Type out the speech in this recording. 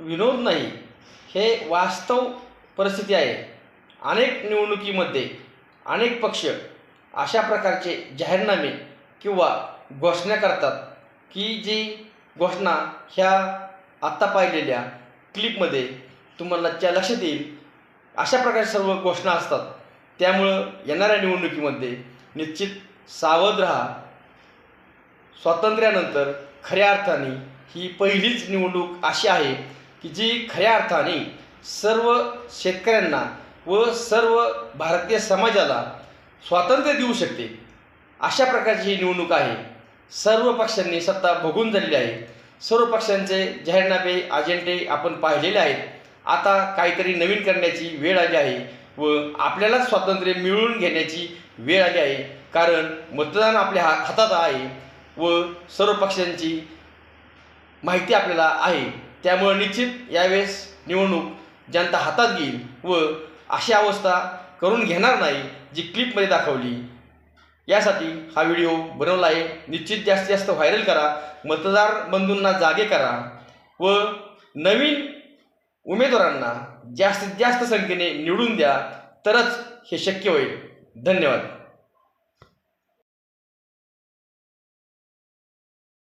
विनोद नाही हे वास्तव परिस्थिती आहे. अनेक निवडणुकीमध्ये अनेक पक्ष अशा प्रकारचे जाहीरनामे किंवा घोषणा करतात की जी घोषणा ह्या आत्ता पाहिलेल्या क्लिपमध्ये तुम्हाला त्या लक्षात येईल. अशा प्रकारच्या सर्व घोषणा असतात. त्यामुळं येणाऱ्या निवडणुकीमध्ये निश्चित सावध राहा. स्वातंत्र्यानंतर खऱ्या अर्थाने ही पहिलीच निवडणूक अशी आहे की जी खऱ्या अर्थाने सर्व शेतकऱ्यांना व सर्व भारतीय समाजाला स्वातंत्र्य देऊ शकते. अशा प्रकारची ही निवडणूक आहे. सर्व पक्षांनी सत्ता भोगून झालेली आहे. सर्व पक्षांचे जाहीरनामे अजेंडे आपण पाहिलेले आहेत. आता काहीतरी नवीन करण्याची वेळ आली आहे व आपल्याला स्वातंत्र्य मिळवून घेण्याची वेळ आली आहे. कारण मतदान आपल्या हा हातात आहे व सर्व पक्षांची माहिती आपल्याला आहे. त्यामुळे निश्चित यावेळेस निवडणूक जनता हातात घेईल व अशी अवस्था करून घेणार नाही जी क्लिपमध्ये दाखवली. यासाठी हा व्हिडिओ बनवला आहे. निश्चित जास्तीत जास्त व्हायरल करा. मतदार बंधूंना जागे करा. व नवीन उमेदवारांना जास्तीत जास्त संख्येने निवडून द्या. तरच हे शक्य होईल. धन्यवाद.